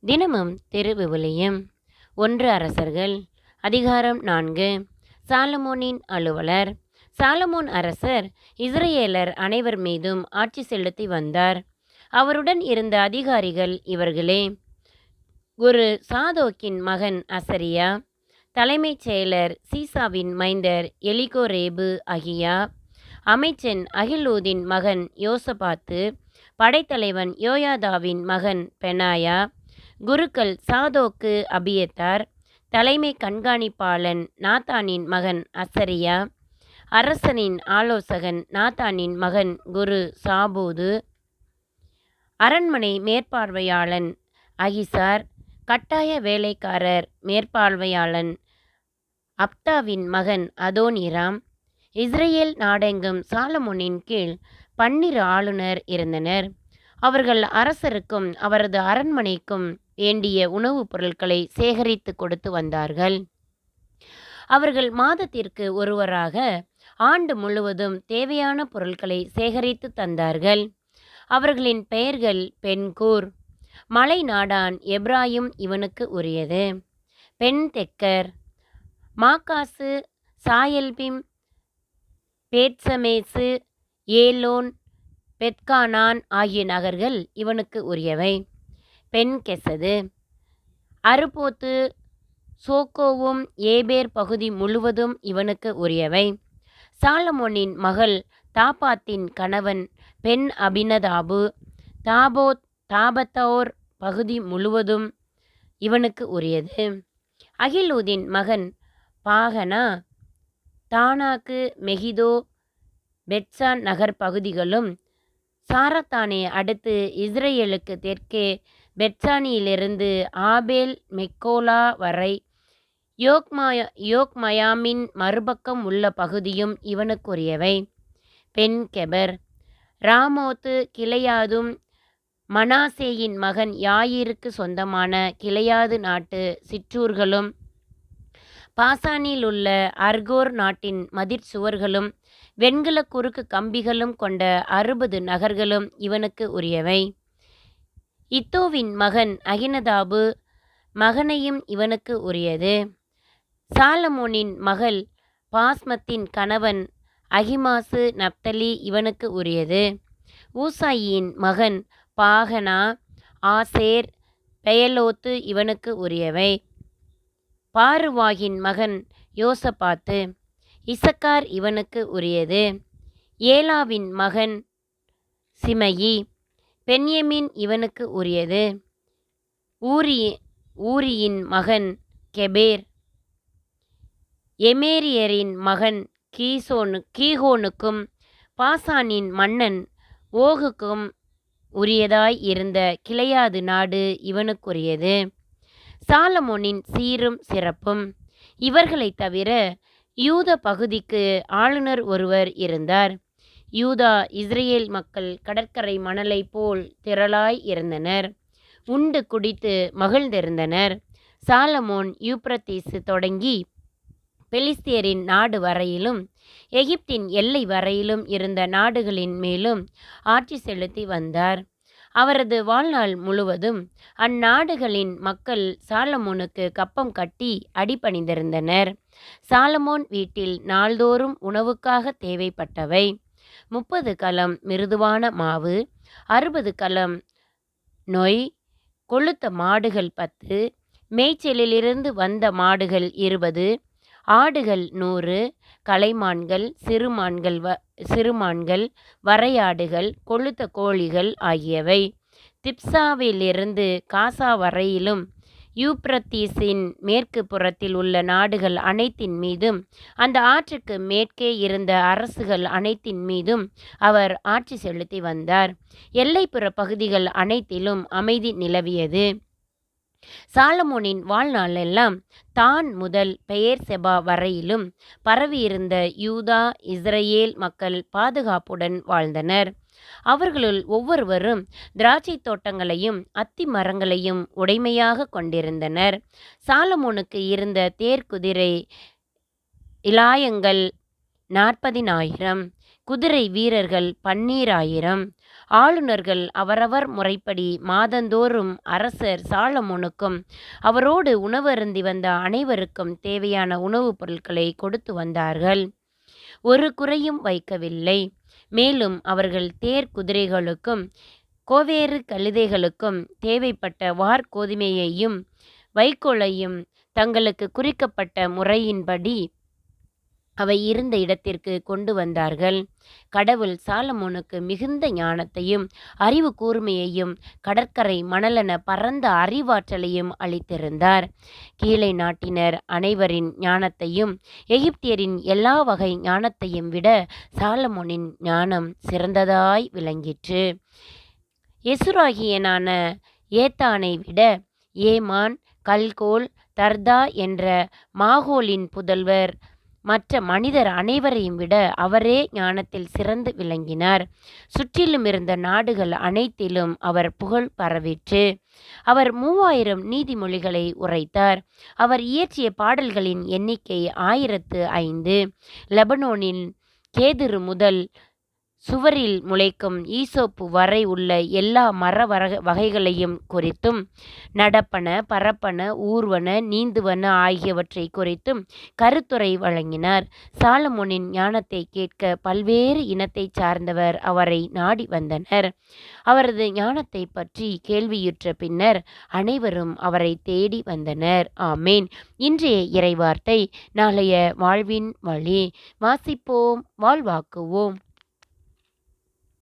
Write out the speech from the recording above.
தினமும் திருவிவிலியம் ஒன்று அரசர்கள். அதிகாரம் நான்கு. சாலமோனின் அலுவலர். சாலமோன் அரசர் இஸ்ரேலர் அனைவர் மீதும் ஆட்சி செலுத்தி வந்தார். அவருடன் இருந்த அதிகாரிகள் இவர்களே. குரு சாதோக்கின் மகன் அசரியா. தலைமைச் செயலர் சீசாவின் மைந்தர் எலிகோரேபு அகியா. அமைச்சன் அகிலூதின் மகன் யோசபாத்து. படைத்தலைவன் யோயாதாவின் மகன் பெனாயா. குருக்கள் சாதோக்கு அபியத்தார் தலைமை கண்காணிப்பாளன் நாத்தானின் மகன் அசரியா அரசனின் ஆலோசகன் நாத்தானின் மகன் குரு சாபூது அரண்மனை மேற்பார்வையாளன் அகிசார் கட்டாய வேலைக்காரர் மேற்பார்வையாளன் அப்தாவின் மகன் அதோனிராம் இஸ்ரேல் நாடெங்கும் சாலமோனின் கீழ் பன்னிரு ஆளுநர் இருந்தனர். அவர்கள் அரசருக்கும் அவரது அரண்மனைக்கும் வேண்டிய உணவுப் பொருட்களை சேகரித்து கொடுத்து வந்தார்கள். அவர்கள் மாதத்திற்கு ஒருவராக ஆண்டு முழுவதும் தேவையான பொருட்களை சேகரித்து தந்தார்கள். அவர்களின் பெயர்கள் பெண்கூர் மலை நாடான் எப்ராயும் இவனுக்கு உரியது. பெண் தெக்கர் மாக்காசு சாயல்பிம் பேட்சமேசு ஏலோன் பெத்கானான் ஆகிய நகர்கள் இவனுக்கு உரியவை. பெண் கெசது. அருப்போத்து சோக்கோவும் ஏபேர் பகுதி முழுவதும் இவனுக்கு உரியவை. சாலமோனின் மகள் தாபாத்தின் கணவன் பெண் அபினதாபு தாபோத் தாபத்தோர் பகுதி முழுவதும் இவனுக்கு உரியது. அகிலூதின் மகன் பாகனா தானாக்கு மெகிதோ பெட்சான் நகர் பகுதிகளும் சாரத்தானை அடுத்து இஸ்ரேலுக்கு தெற்கே பெட்சானியிலிருந்து ஆபேல் மெக்கோலா வரை யோக்மய யோக்மயாமின் மறுபக்கம் உள்ள பகுதியும் இவனுக்குரியவை. பென்கெபர் ராமோத்து கிளையாதும் மனாசேயின் மகன் யாயிருக்கு சொந்தமான கிளையாது நாட்டு சிற்றூர்களும் பாசானில் உள்ள அர்கோர் நாட்டின் மதிர் சுவர்களும் வெண்கல குறுக்கு கம்பிகளும் கொண்ட அறுபது நகர்களும் இவனுக்கு உரியவை. இத்தோவின் மகன் அகினதாபு மகனையும் இவனுக்கு உரியது. சாலமோனின் மகள் பாஸ்மத்தின் கணவன் அகிமாசு நப்தலி இவனுக்கு உரியது. ஊசாயியின் மகன் பாகனா ஆசேர் பெயலோத்து இவனுக்கு உரியவை. பாருவாகின் மகன் யோசபாத்து இசக்கார் இவனுக்கு உரியது. ஏலாவின் மகன் சிமயி பென்யமின் இவனுக்கு உரியது. ஊரி ஊரியின் மகன் கெபேர். எமேரியரின் மகன் கீசோனு கீகோனுக்கும் பாசானின் மன்னன் ஓகுக்கும் உரியதாய் இருந்த கிளையாது நாடு இவனுக்குரியது. சாலமோனின் சீரும் சிறப்பும். இவர்களைத் தவிர யூத பகுதிக்கு ஆளுநர் ஒருவர் இருந்தார். யூதா இஸ்ரேல் மக்கள் கடற்கரை மணலை போல் திரளாய் இருந்தனர். உண்டு குடித்து மகிழ்ந்திருந்தனர். சாலமோன் யூப்ரத்தீசு தொடங்கி பெலிஸ்தியரின் நாடு வரையிலும் எகிப்தின் எல்லை வரையிலும் இருந்த நாடுகளின் மேலும் ஆட்சி செலுத்தி வந்தார். அவரது வாழ்நாள் முழுவதும் அந்நாடுகளின் மக்கள் சாலமோனுக்கு கப்பம் கட்டி அடிபணிந்திருந்தனர். சாலமோன் வீட்டில் நாள்தோறும் உணவுக்காக தேவைப்பட்டவை. முப்பது கலம் மிருதுவான மாவு அறுபது கலம் நொய் கொளுத்த மாடுகள் பத்து மேய்ச்சலிலிருந்து வந்த மாடுகள் இருபது ஆடுகள் நூறு கலைமான்கள் சிறுமான்கள் வ சிறுமான்கள் வரையாடுகள் கொளுத்த கோழிகள் ஆகியவை. திப்சாவிலிருந்து காசா வரையிலும் யூப்ரத்தீஸின் மேற்கு புறத்தில் உள்ள நாடுகள் அனைத்தின் மீதும் அந்த ஆற்றுக்கு மேற்கே இருந்த அரசுகள் அனைத்தின் மீதும் அவர் ஆட்சி செலுத்தி வந்தார். எல்லைப்புற பகுதிகள் அனைத்திலும் அமைதி நிலவியது. சாலமோனின் வாழ்நாளெல்லாம் தான் முதல் பெயர் செபா வரையிலும் பரவியிருந்த யூதா இஸ்ரேல் மக்கள் பாதுகாப்புடன் வாழ்ந்தனர். அவர்களுள் ஒவ்வொருவரும் திராட்சை தோட்டங்களையும் அத்தி மரங்களையும் உடைமையாக கொண்டிருந்தனர். சாலமோனுக்கு இருந்த தேர்க்குதிரை இலாயங்கள் நாற்பதினாயிரம் குதிரை வீரர்கள் பன்னீராயிரம். ஆளுநர்கள் அவரவர் முறைப்படி மாதந்தோறும் அரசர் சாலமோனுக்கும் அவரோடு உணவருந்தி வந்த அனைவருக்கும் தேவையான உணவுப் பொருட்களை கொடுத்து வந்தார்கள். ஒரு குறையும் வைக்கவில்லை. மேலும் அவர்கள் தேர் குதிரைகளுக்கும் கோவேறு கழுதைகளுக்கும் தேவைப்பட்ட வார்கோதுமையையும் வைக்கோலையும் தங்களுக்கு குறிக்கப்பட்ட முறையின்படி அவை இருந்த இடத்திற்கு கொண்டு வந்தார்கள். கடவுள் சாலமோனுக்கு மிகுந்த ஞானத்தையும் அறிவு கூர்மையையும் கடற்கரை மணலென பரந்த அறிவாற்றலையும் அளித்திருந்தார். கீழே நாட்டினர் அனைவரின் ஞானத்தையும் எகிப்தியரின் எல்லா வகை ஞானத்தையும் விட சாலமோனின் ஞானம் சிறந்ததாய் விளங்கிற்று. எசுராகியனான ஏத்தானை விட ஏமான் கல்கோல் தர்தா என்ற மாகோலின் புதல்வர் மற்ற மனிதர் அனைவரையும் விட அவரே ஞானத்தில் சிறந்து விளங்கினார். சுற்றிலும் இருந்த நாடுகள் அனைத்திலும் அவர் புகழ் பரவிற்று. அவர் மூவாயிரம் நீதிமொழிகளை உரைத்தார். அவர் இயற்றிய பாடல்களின் எண்ணிக்கை ஆயிரத்து ஐந்து. லெபனோனின் கேதுரு முதல் சுவரில் முளைக்கும் ஈசோப்பு வரை உள்ள எல்லா மர வரக வகைகளையும் குறித்தும் நடப்பன பரப்பன ஊர்வன நீந்துவன ஆகியவற்றை குறித்தும் கருத்துரை வழங்கினார். சாலமோனின் ஞானத்தை கேட்க பல்வேறு இனத்தைச் சார்ந்தவர் அவரை நாடி வந்தனர். அவரது ஞானத்தை பற்றி கேள்வியுற்ற பின்னர் அனைவரும் அவரை தேடி வந்தனர். ஆமேன். இன்றைய இறைவார்த்தை நாளைய வாழ்வின் வழி. வாசிப்போம் வாழ்வாக்குவோம்.